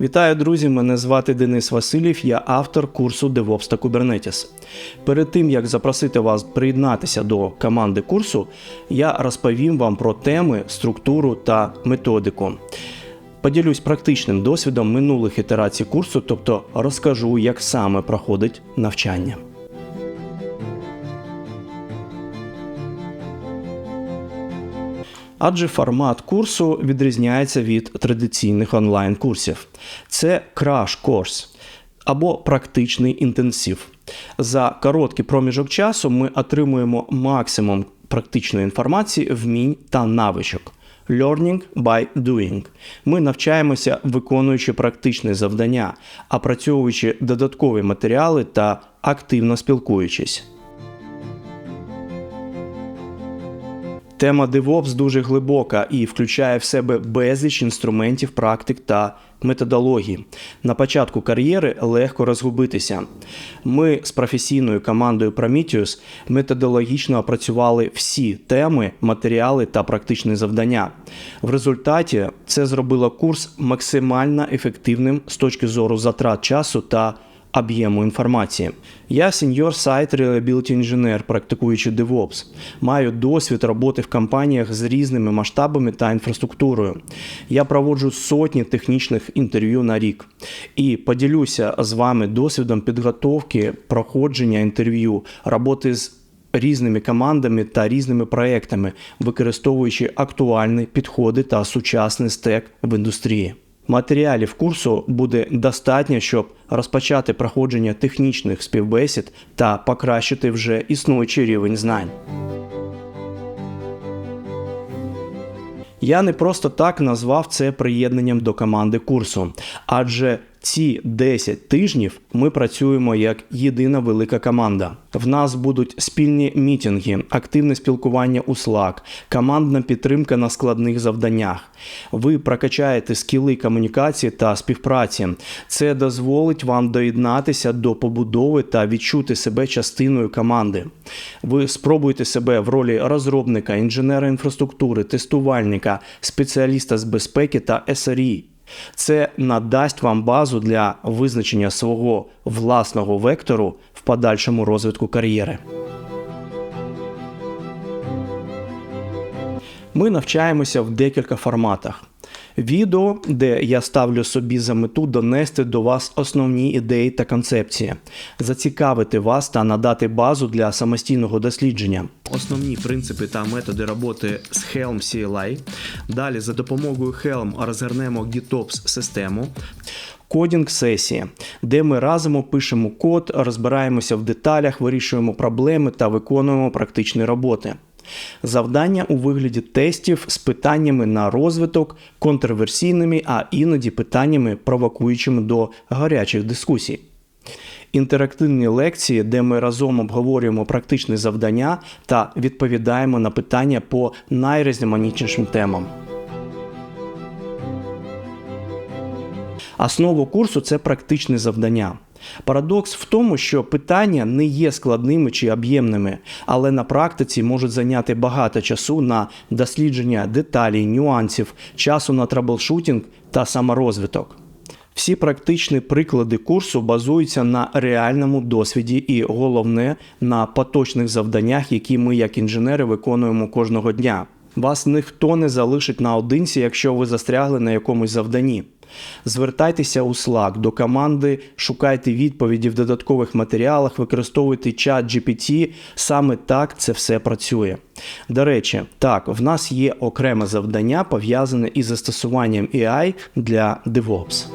Вітаю, друзі! Мене звати Денис Васильєв, я автор курсу DevOps та Kubernetes. Перед тим як запросити вас приєднатися до команди курсу, я розповім вам про теми, структуру та методику. Поділюсь практичним досвідом минулих ітерацій курсу, тобто розкажу, як саме проходить навчання. Адже формат курсу відрізняється від традиційних онлайн-курсів. Це краш-корс або практичний інтенсив. За короткий проміжок часу ми отримуємо максимум практичної інформації, вмінь та навичок. Learning by doing. Ми навчаємося, виконуючи практичні завдання, опрацьовуючи додаткові матеріали та активно спілкуючись. Тема DevOps дуже глибока і включає в себе безліч інструментів, практик та методологій. На початку кар'єри легко розгубитися. Ми з професійною командою Prometheus методологічно опрацювали всі теми, матеріали та практичні завдання. В результаті це зробило курс максимально ефективним з точки зору затрат часу та об'єму інформації. Я сеньор сайт Reliability інженер, практикуючи DevOps. Маю досвід роботи в компаніях з різними масштабами та інфраструктурою. Я проводжу сотні технічних інтерв'ю на рік і поділюся з вами досвідом підготовки, проходження інтерв'ю, роботи з різними командами та різними проектами, використовуючи актуальні підходи та сучасний стек в індустрії. Матеріалів курсу буде достатньо, щоб розпочати проходження технічних співбесід та покращити вже існуючий рівень знань. Я не просто так назвав це приєднанням до команди курсу, адже ці 10 тижнів ми працюємо як єдина велика команда. В нас будуть спільні мітинги, активне спілкування у Slack, командна підтримка на складних завданнях. Ви прокачаєте скіли комунікації та співпраці. Це дозволить вам доєднатися до побудови та відчути себе частиною команди. Ви спробуєте себе в ролі розробника, інженера інфраструктури, тестувальника, спеціаліста з безпеки та SRE. Це надасть вам базу для визначення свого власного вектору в подальшому розвитку кар'єри. Ми навчаємося в декілька форматах. Відео, де я ставлю собі за мету донести до вас основні ідеї та концепції, зацікавити вас та надати базу для самостійного дослідження, основні принципи та методи роботи з Helm CLI. Далі за допомогою Helm розгорнемо GitOps систему. Кодінг сесії, де ми разом пишемо код, розбираємося в деталях, вирішуємо проблеми та виконуємо практичні роботи. Завдання у вигляді тестів з питаннями на розвиток, контроверсійними, а іноді питаннями, провокуючими до гарячих дискусій. Інтерактивні лекції, де ми разом обговорюємо практичні завдання та відповідаємо на питання по найрізноманітнішим темам. Основу курсу це практичні завдання. Парадокс в тому, що питання не є складними чи об'ємними, але на практиці можуть зайняти багато часу на дослідження деталей, нюансів, часу на траблшутінг та саморозвиток. Всі практичні приклади курсу базуються на реальному досвіді і головне на поточних завданнях, які ми, як інженери, виконуємо кожного дня. Вас ніхто не залишить наодинці, якщо ви застрягли на якомусь завданні. Звертайтеся у Slack до команди, шукайте відповіді в додаткових матеріалах, використовуйте чат GPT. Саме так це все працює. До речі, так, в нас є окреме завдання пов'язане із застосуванням AI для DevOps.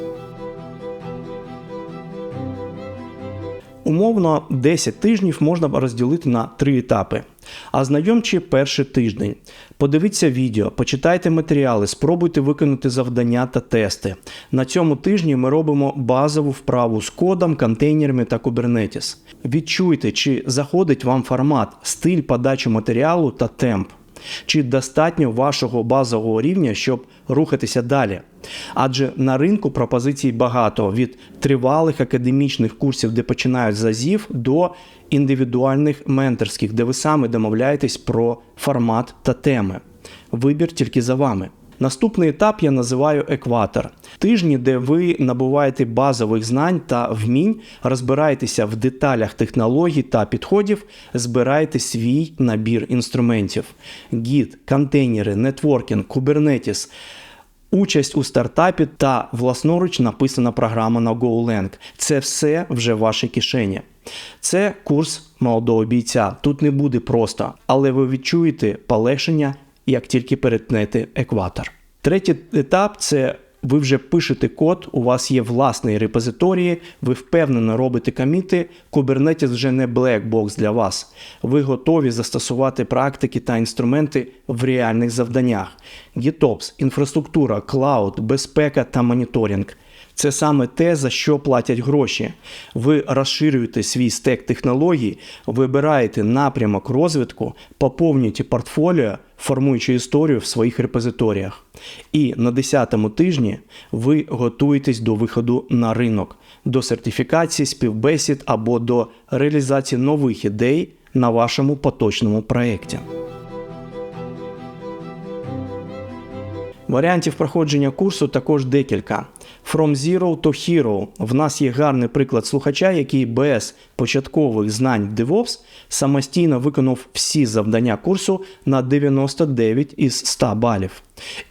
Умовно, 10 тижнів можна розділити на три етапи. А знайомчі перший тиждень. Подивіться відео, почитайте матеріали, спробуйте виконати завдання та тести. На цьому тижні ми робимо базову вправу з кодом, контейнерами та Kubernetes. Відчуйте, чи заходить вам формат, стиль подачі матеріалу та темп. Чи достатньо вашого базового рівня, щоб рухатися далі? Адже на ринку пропозицій багато від тривалих академічних курсів, де починають з азів, до індивідуальних менторських, де ви саме домовляєтесь про формат та теми. Вибір тільки за вами. Наступний етап я називаю екватор. Тижні, де ви набуваєте базових знань та вмінь, розбираєтеся в деталях технологій та підходів, збираєте свій набір інструментів: гід, контейнери, нетворкінг, Kubernetes – Участь у стартапі та власноруч написана програма на GoLang. Це все вже в вашій кишені. Це курс молодого бійця. Тут не буде просто, але ви відчуєте полегшення, як тільки перетнете екватор. Третій етап це ви вже пишете код, у вас є власний репозиторії, ви впевнено робите коміти, Kubernetes вже не блекбокс для вас. Ви готові застосувати практики та інструменти в реальних завданнях. GitOps, інфраструктура, клауд, безпека та моніторинг. Це саме те, за що платять гроші. Ви розширюєте свій стек технологій, вибираєте напрямок розвитку, поповнюєте портфоліо, формуючи історію в своїх репозиторіях. І на 10-му тижні ви готуєтесь до виходу на ринок, до сертифікації, співбесід або до реалізації нових ідей на вашому поточному проєкті. Варіантів проходження курсу також декілька. From Zero to Hero. В нас є гарний приклад слухача, який без початкових знань в DevOps самостійно виконав всі завдання курсу на 99 із 100 балів.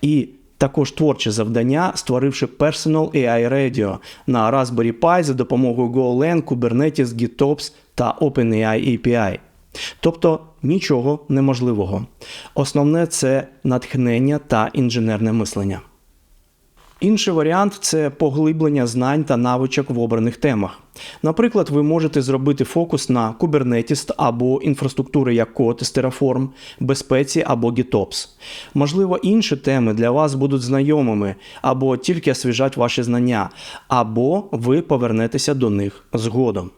І також творче завдання, створивши Personal AI Radio на Raspberry Pi за допомогою GoLang, Kubernetes, GitOps та OpenAI API. Тобто нічого неможливого. Основне це натхнення та інженерне мислення. Інший варіант це поглиблення знань та навичок в обраних темах. Наприклад, ви можете зробити фокус на Kubernetes або інфраструктури як код з Terraform, безпеці або GitOps. Можливо, інші теми для вас будуть знайомими, або тільки освіжать ваші знання, або ви повернетеся до них згодом.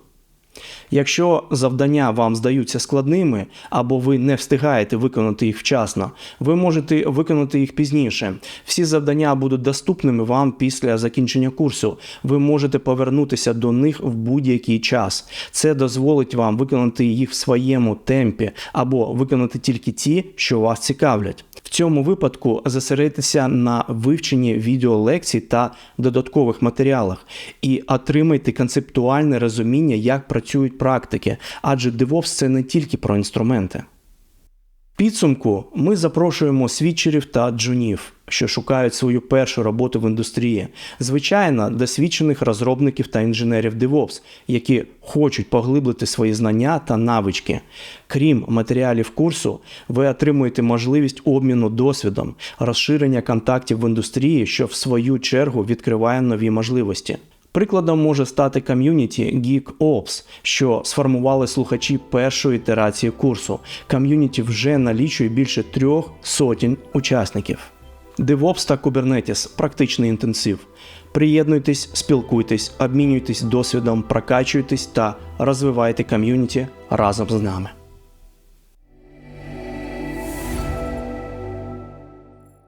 Якщо завдання вам здаються складними або ви не встигаєте виконати їх вчасно, ви можете виконати їх пізніше. Всі завдання будуть доступними вам після закінчення курсу. Ви можете повернутися до них в будь-який час. Це дозволить вам виконати їх в своєму темпі або виконати тільки ті, що вас цікавлять. Цьому випадку зосередьтеся на вивченні відеолекцій та додаткових матеріалах і отримайте концептуальне розуміння, як працюють практики, адже DevOps – це не тільки про інструменти. Підсумку ми запрошуємо свідчерів та джунів, що шукають свою першу роботу в індустрії, звичайно, досвідчених розробників та інженерів DevOps, які хочуть поглиблити свої знання та навички. Крім матеріалів курсу, ви отримуєте можливість обміну досвідом, розширення контактів в індустрії, що в свою чергу відкриває нові можливості. Прикладом може стати ком'юніті GeekOps, що сформували слухачі першої ітерації курсу. Ком'юніті вже налічує більше трьох сотень учасників. DevOps та Kubernetes – практичний інтенсив. Приєднуйтесь, спілкуйтесь, обмінюйтесь досвідом, прокачуйтесь та розвивайте ком'юніті разом з нами.